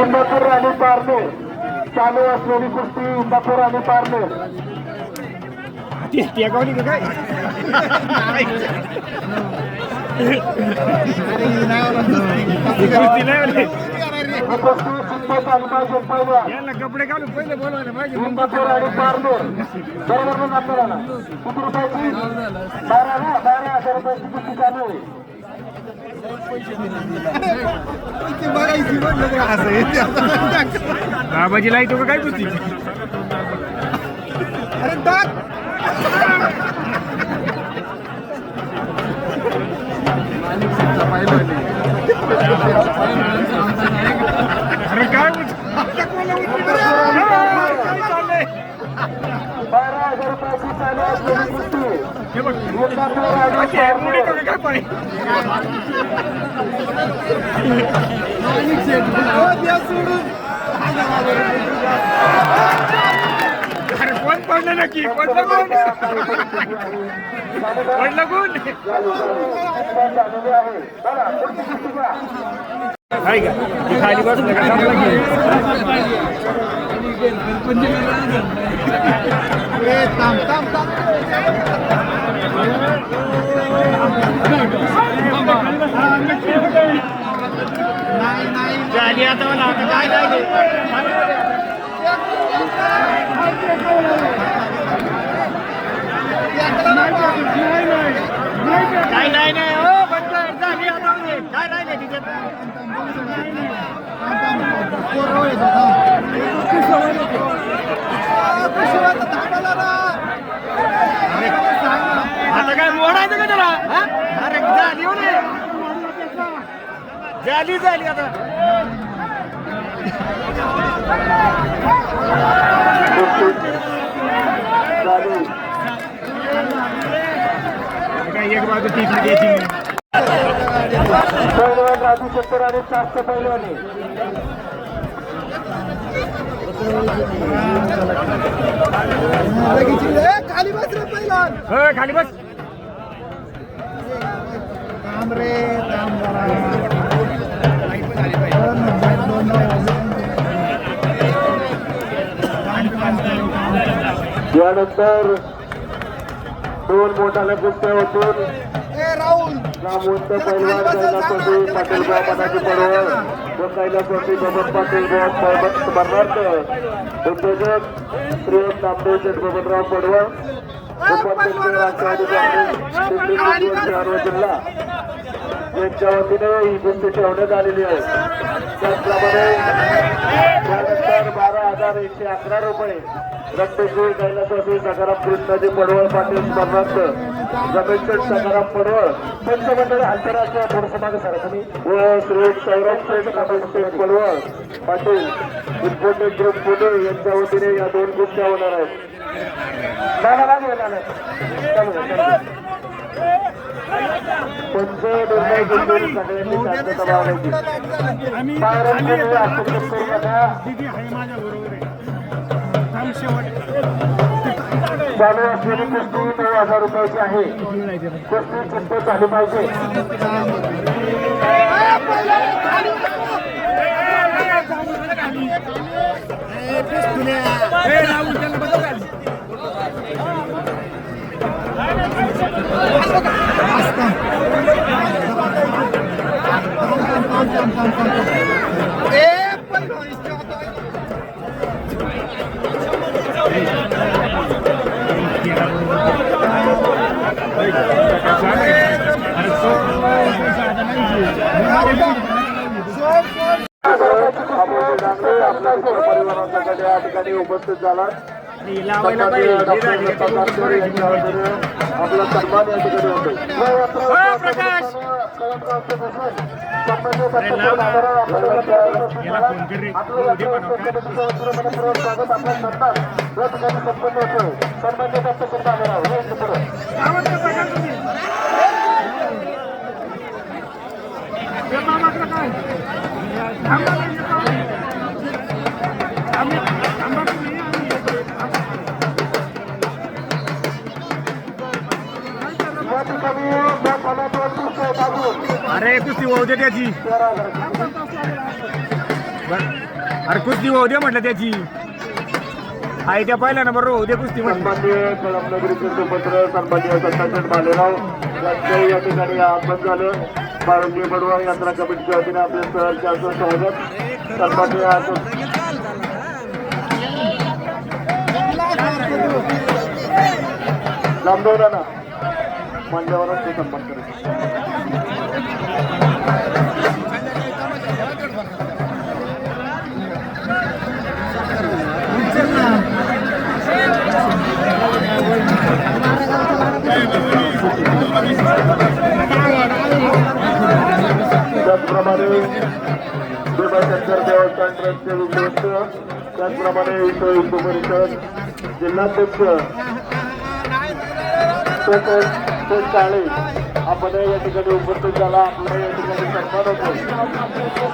इंदापूर आणि पारनेर चालू असलेली कुस्ती इंदापूर आणि का काय? कपडे घालून पहिले बोलवायला पाहिजे. इंदापूर आणि पारनेर बरोबर आपल्याला किती रुपयाची? बारा ना? बारा हजार रुपयाची कुस्ती चालू आहे. बाबाजी लाई तो का काय कुस्ती अरे धरलं? काय चाललंय? कोण पडलं नक्की पडलं कोण पडलं कोण आहे का खाली बसलं का थांबलं की? झाली आता मला आता काय नाही काय नाही नाही हो बंद झाली आता म्हणजे. काय नाही नाही तिच्यात आता काय मोडायचं का त्याला? अरे झाली हो झाली झाली आता. काय एक बाजू ठीक द्यायची पहिलवान राजू शंकर आणि शास्त्र पहिलवानी खाली बस. रे खाली बस. यानंतर दोन मोठाल्या कुस्त्या होतून नामवंत पैलवान कैलासवासी पाटीलगाव मनाची पडवळ. व कैलासवासी बबन पाटील गाव स्मरणार्थ. उद्योजक श्री नामदेव शेठ बबनराव पडवळ उपाध्यक्ष राष्ट्रवादी काँग्रेस शहर व जिल्हा. यांच्या वतीने ही गुंत ठेवण्यात आलेली आहे. त्याचप्रमाणे त्यानंतर बारा हजार एकशे अकरा रुपये रक्तश्री कैलासवासी सकाराम कृष्णाजी पडवळ पाटील स्मरणार्थ जमेशेठ सकाराम पडवळ पंचमंडळ आंतरराष्ट्रीय थोडस मागे सर तुम्ही व श्री सौरभ शेठ कपिल पडवळ पाटील इन्फोटेक ग्रुप पुणे यांच्या वतीने या दोन गुंत्या होणार आहेत. नाना चालू चालू आहे असलेली कुस्ती नऊ हजार रुपयाची आहे कुस्ती चिंत झाली पाहिजे राहुल झाला. ही. आपला सन्मान या ठिकाणी होतो अरे कुस्ती होऊ दे त्याची. अरे कुस्ती होऊ दे म्हटलं त्याची. आहे त्या पहिल्या नंबर होऊ दे कुस्ती म्हटलं. या ठिकाणी आगमन झालं. बाळुंगी बडवा यात्रा कमिटीच्या वतीने आपले सहर्ष असं स्वागत सन्मान्य लांबवला ना मान्यवरांचे संपर्क करायचे त्याचप्रमाणे विश्व हिंदू परिषद जिल्हाध्यक्ष तसेच काळे आपण या ठिकाणी उपस्थित झाला आपला या ठिकाणी सन्मान होतो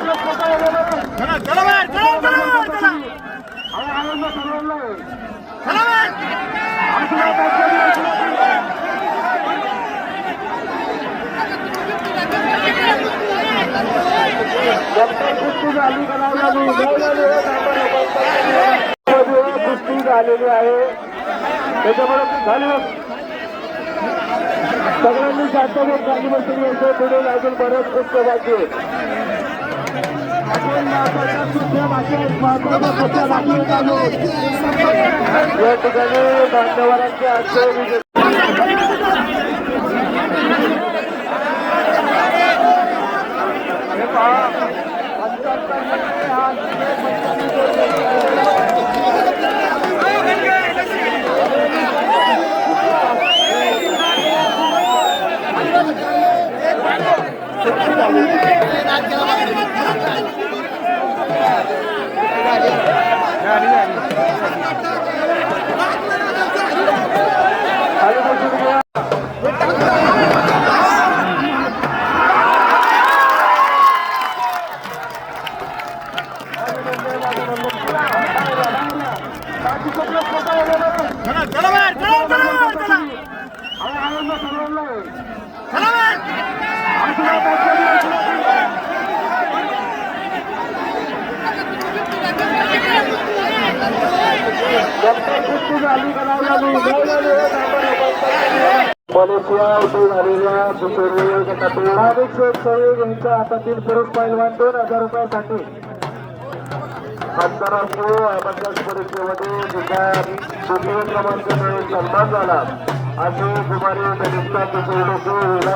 चला चला बाहेर, चला चला चला चला बाहेर. कुस्ती झाली कुस्ती झालेली आहे त्याच्यामुळे झालं सगळ्यांनी शांतभूत होत बसून यायचं पुढे अजून बरंच कुस्त बाकी आहे. अजून महत्त्वाच्या या ठिकाणी मान्यवरांचे आजचे विजय हे पहा, पंच्याहत्तर टक्के हा झाली, झाली. खाली बसून घ्या चला चला बाहेर, चला चला चला चला बाहेर. शिवाय येथे झालेल्या भाविक गटातील शेख सईद यांच्या हातातील पुरुष पैलवान दोन हजार रुपयासाठी आंतरराष्ट्रीय अभ्यास परीक्षेमध्ये जिल्हा द्वितीय क्रमांक मिळून सन्मान झाला. असे कुमारी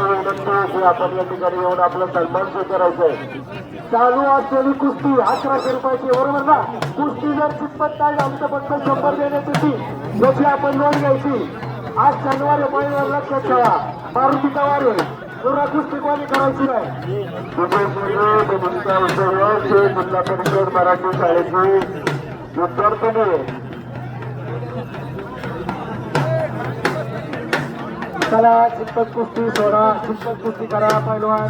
विनंती आपण या ठिकाणी येऊन आपला सन्मान स्वीकारायचा चालू असलेली कुस्ती अकराशे रुपयाची बरोबर ना कुस्ती जर कितपत काय झाली फक्त शंभर देण्याची जशी आपण नोंद घ्यायची आज शनिवार आहे पहिल्यावर लक्षात ठेवा. मारुती पवार आहे पुरा कुस्ती कोणी करायची नाही जिल्हा परिषद मराठी शाळेची विद्यार्थी आहे चला चित्पत कुस्ती सोडा. चित्पत कुस्ती करा पैलवान.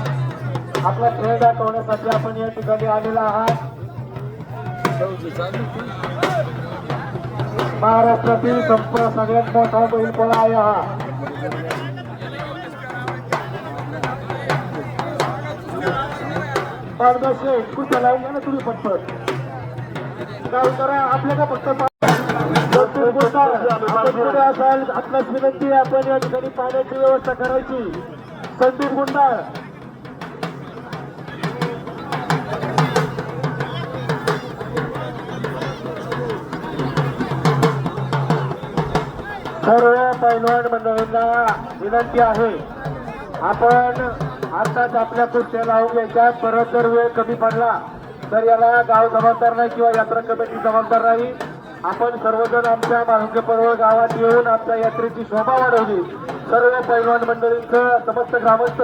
आपला खेळ दाखवण्यासाठी आपण या ठिकाणी आलेला आहात. महाराष्ट्रातील संप सगळ्यात मोठा बैलपोळा आहे हा. पारदर्शी कुठं लावून ना तुम्ही पटपट. काय करा आपल्या का फक्त असाल आपल्याच विनंती आपण या ठिकाणी पाण्याची व्यवस्था करायची. संदीप गुंडाळ. सर्व पैलवान मंडळींना विनंती आहे. आपण आताच आपल्या कुस्त्या लावून घ्यायच्या. परत जर वेळ कमी पडला तर याला गाव जबाबदार नाही किंवा यात्रा कमिटी जबाबदार नाही. आपण सर्वजण आमच्या मारुंगे पर्व गावात येऊन आमच्या यात्रेची शोभा वाढवली. सर्व पैलवान मंडळींचं समस्त ग्रामस्थ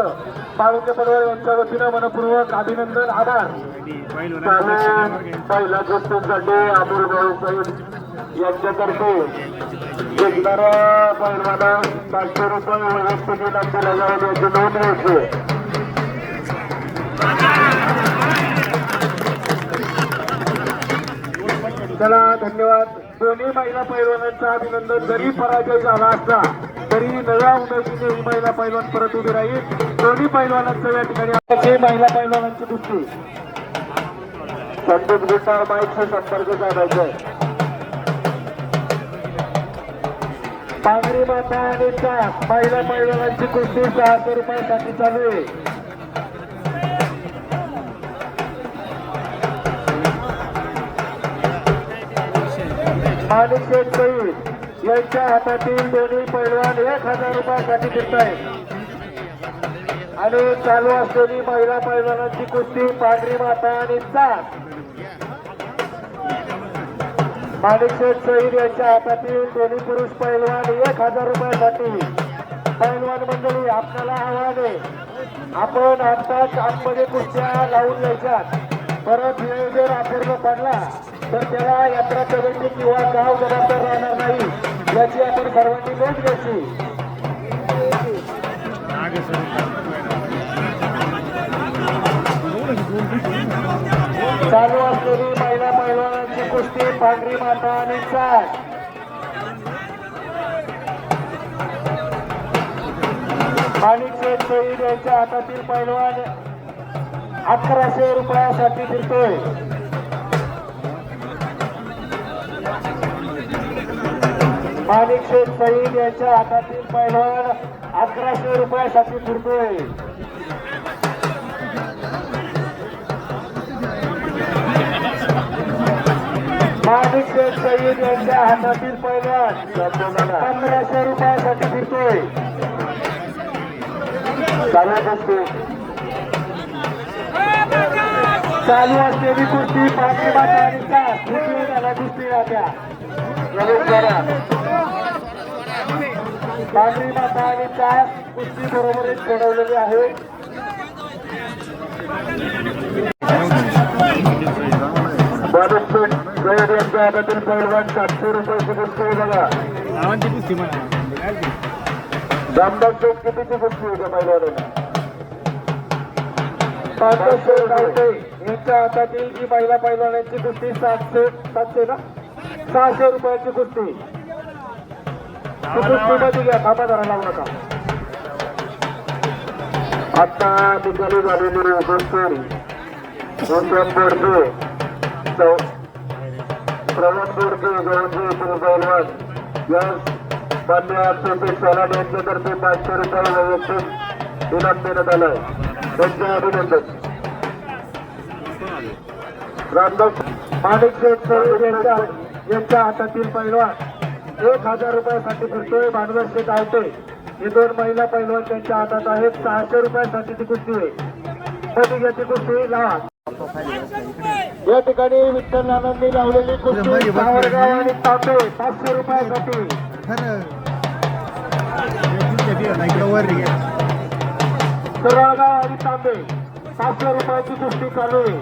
पाळुके पडवळ यांच्या वतीनं मनपूर्वक अभिनंदन आभार. पहिल्या गोष्टींसाठी अमोल भाऊ साहेब यांच्यातर्फे जिंकणाऱ्या पहिलवाना पाचशे रुपये व्यवस्थित इनाम याची नोंद चला धन्यवाद. दोन्ही महिला पैलवानांचं अभिनंदन. जरी पराजय झाला असला तरी नव्या उमेदीने ही महिला पैलवान परत उभी राहील. दोन्ही पैलवानांचं या ठिकाणी महिला पैलवानांची कुस्ती संतोष गुट्टाळ माईकचा संपर्क साधायचा पांगरी माता आणि महिला पैलवानांची कुस्ती सहाशे रुपयासाठी चालू आहे. माणिक शेठ यांच्या हातातील दोन्ही पैलवान एक हजार रुपयासाठी फिरत आहेत आणि चालू असलेली महिला पैलवानांची कुस्ती पांढरी माता आणि सात माणिकशेठ शहीद सईद यांच्या हातातील दोन्ही पुरुष पैलवान एक हजार रुपयासाठी. पैलवान मंडळी आपल्याला आव्हान आहे. आपण आत्ताच आतमध्ये कुस्त्या लावून घ्यायच्यात. परत वेळ जर अपूर्ण पडला. तर त्याला यात्रा कमिटी किंवा गाव जबाबदार राहणार नाही याची आपण सर्वांनी नोंद घ्यायची. चालू असलेली महिला पैलवानांची कुस्ती पांढरी माता आणि चाट. माणिक शेठ सईद यांच्या हातातील पैलवान अकराशे रुपयासाठी फिरतोय. माणिक शेठ सईद यांच्या हातातील पैलवान अकराशे रुपयासाठी फिरतोय माणिक शेठ सईद यांच्या हातातील पैलवान पंधराशे रुपयासाठी फिरतोय चालू असते चालू असलेली कुस्ती. पाचवी माता आणि झाला कुस्ती राहत्या? प्रवेश करा. पांढरी माता आणि तास कुस्ती बरोबर सोडवलेली आहे. बरेचसे गैर यांच्या हातातील पैलवान सातशे रुपयाची कुस्ती आहे बघा नावांची चौक कितीची कुस्ती होत्या पैलवानांना पाचशे गावते यांच्या हातातील जी महिला पैलवानांची कुस्ती सातशे सातशे ना? सहाशे रुपयाची कुस्ती. ती कुस्ती मध्ये घ्या थांबा जरा लावू नका. आता निकाली झालेली कुस्ती दोन चौ बोडके गवंजी येथील पैलवान या मान्य यांच्यातर्फे पाचशे रुपये वैयक्तिक इनाम देण्यात आलं त्यांचे अभिनंदन. रामदास माणिक शेठ यांच्या हातातील पैलवान. एक हजार रुपयासाठी फिरतोय शेठ आवटे हे दोन महिला पैलवान त्यांच्या हातात आहेत. सहाशे रुपयासाठी ती कुस्ती आहे घ्यायची कुस्ती? लावा. या ठिकाणी विठ्ठल नानांनी लावलेली कुस्ती सावरगाव आणि तांबे पाचशे रुपयासाठी. सरळगाव आणि तांबे पाचशे रुपयाची कुस्ती चालू आहे.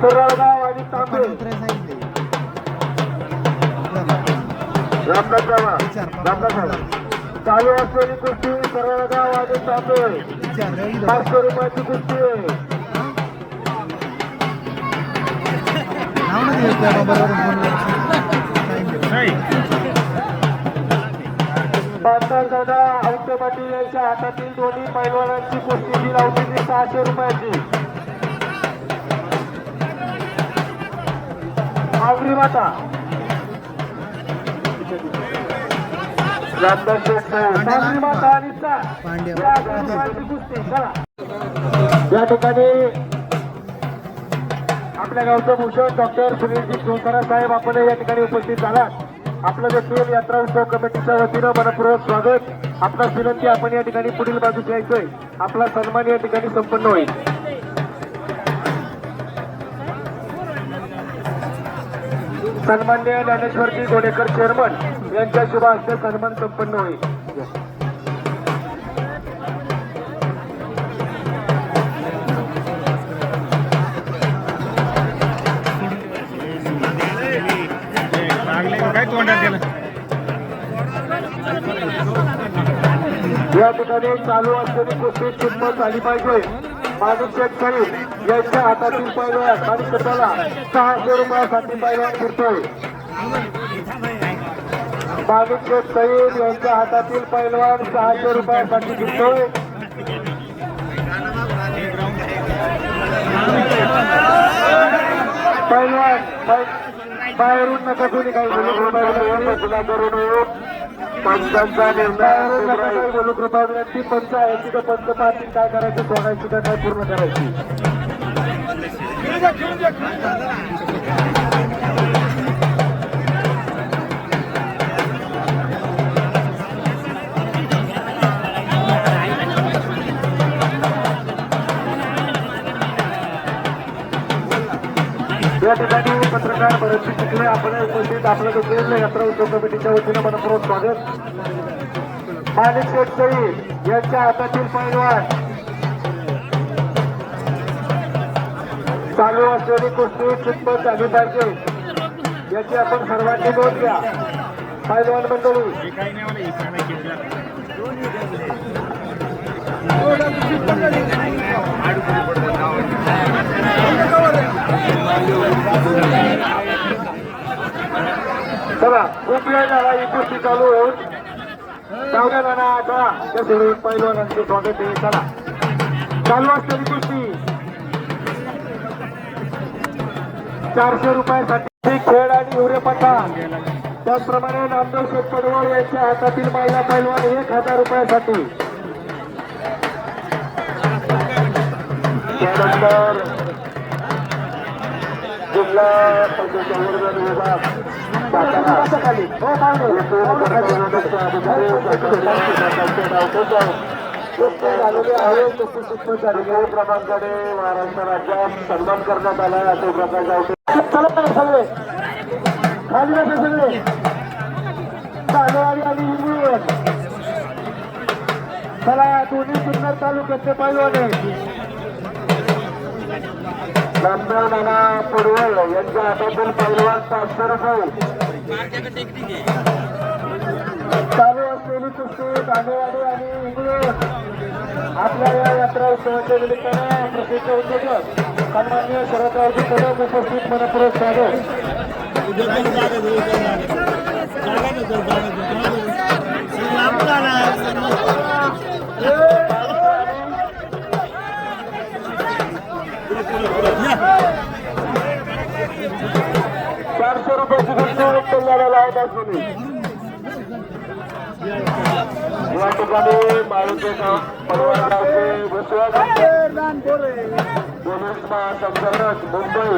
सरळगाव आणि तांबे रामदास बाबा रामदास बाबा चालू असलेली कुस्ती सरळगाव आणि तांबे पाचशे रुपयाची कुस्ती आहे नाही दादा औटे पाटील यांच्या हातातील दोन्ही पैलवानांची कुस्ती ही लावली सहाशे रुपयाची. आगरी माता. या ठिकाणी आपल्या गावचं भूषण डॉक्टर सुनीलजी चोंकारा साहेब आपण या ठिकाणी उपस्थित झालात. आपलं देखील यात्रा उत्सव कमिटीच्या वतीनं मनपूर्वक स्वागत. आपला विनंती आपण या ठिकाणी पुढील बाजूस यायचंय. आपला सन्मान या ठिकाणी संपन्न होईल. सन्मान्य ज्ञानेश्वरजी गोडेकर चेअरमन यांच्या शुभ हस्ते सन्मान संपन्न होईल. या ठिकाणी चालू असलेली कुस्ती किंमत झाली पाहिजे. माणूस शेतकरी यांच्या हातातील पैलवान माणिक सहा सहाशे रुपयासाठी पैलवान फिरतोय. माणूस शेतकरी यांच्या हातातील पैलवान सहाशे रुपयासाठी फिरतोय. पैलवान पै- बाहेरून नका कोणी काही बोलू कृपया करू नये. पंचांचा निर्णय बोलू कृपया विनंती पंच आहे तिथं पंच पाहतील काय करायचं का काय पूर्ण करायची. या ठिकाणी पत्रकार भरतजी चिखले आपण उपस्थित. आपलं दुसऱ्या यात्रा उद्योग कमिटीच्या वतीनं मनपूर्वक स्वागत. माणिक शेतकरी यांच्या हातातील पैलवान. चालू असलेली कुस्ती कितपत आम्ही पाहिजे याची आपण सर्वांनी नोंद घ्या. पैलवान मंडळी काही नाही मला इच्छा नाही केली चला खूप वेळ झाला ही कुस्ती चालू होऊन. चावल्या नाना आता त्या सोडून पैलवानांचे स्वागत आहे. चला. चालू असलेली कुस्ती. चारशे रुपयासाठी खेळ आणि हिवरे पठाण त्याचप्रमाणे नामदेव शेतकडवळ यांच्या हातातील महिला पैलवान एक हजार रुपयासाठी. त्यानंतर कुस्ती सुरू झालेली आहे क्रमांकाने महाराष्ट्र राज्यात सन्मान करण्यात आला आहे. अशोक सगळे खाली सगळे आणि हिंगळूर चला दोन्ही सुंदर तालुक्याचे पैलवान नामदेव नाना पडवळ यांच्या हातातील पैलवान पाचशे रुपये चालू असलेली कुस्ती दांडेवाडी आणि इंगळूर आपल्या या यात्रा उत्सवाच्या निमित्तानं प्रसिद्ध उद्योजक सन्मान्य शरदरावजी कदम उपस्थित मनपूर्वक स्वागत चारशे रुपयाची कुस्ती तयार लावत असलेली या ठिकाणी मारुती गाव पडवळ गावचे बसवत पोलीस महासंचालक मुंबई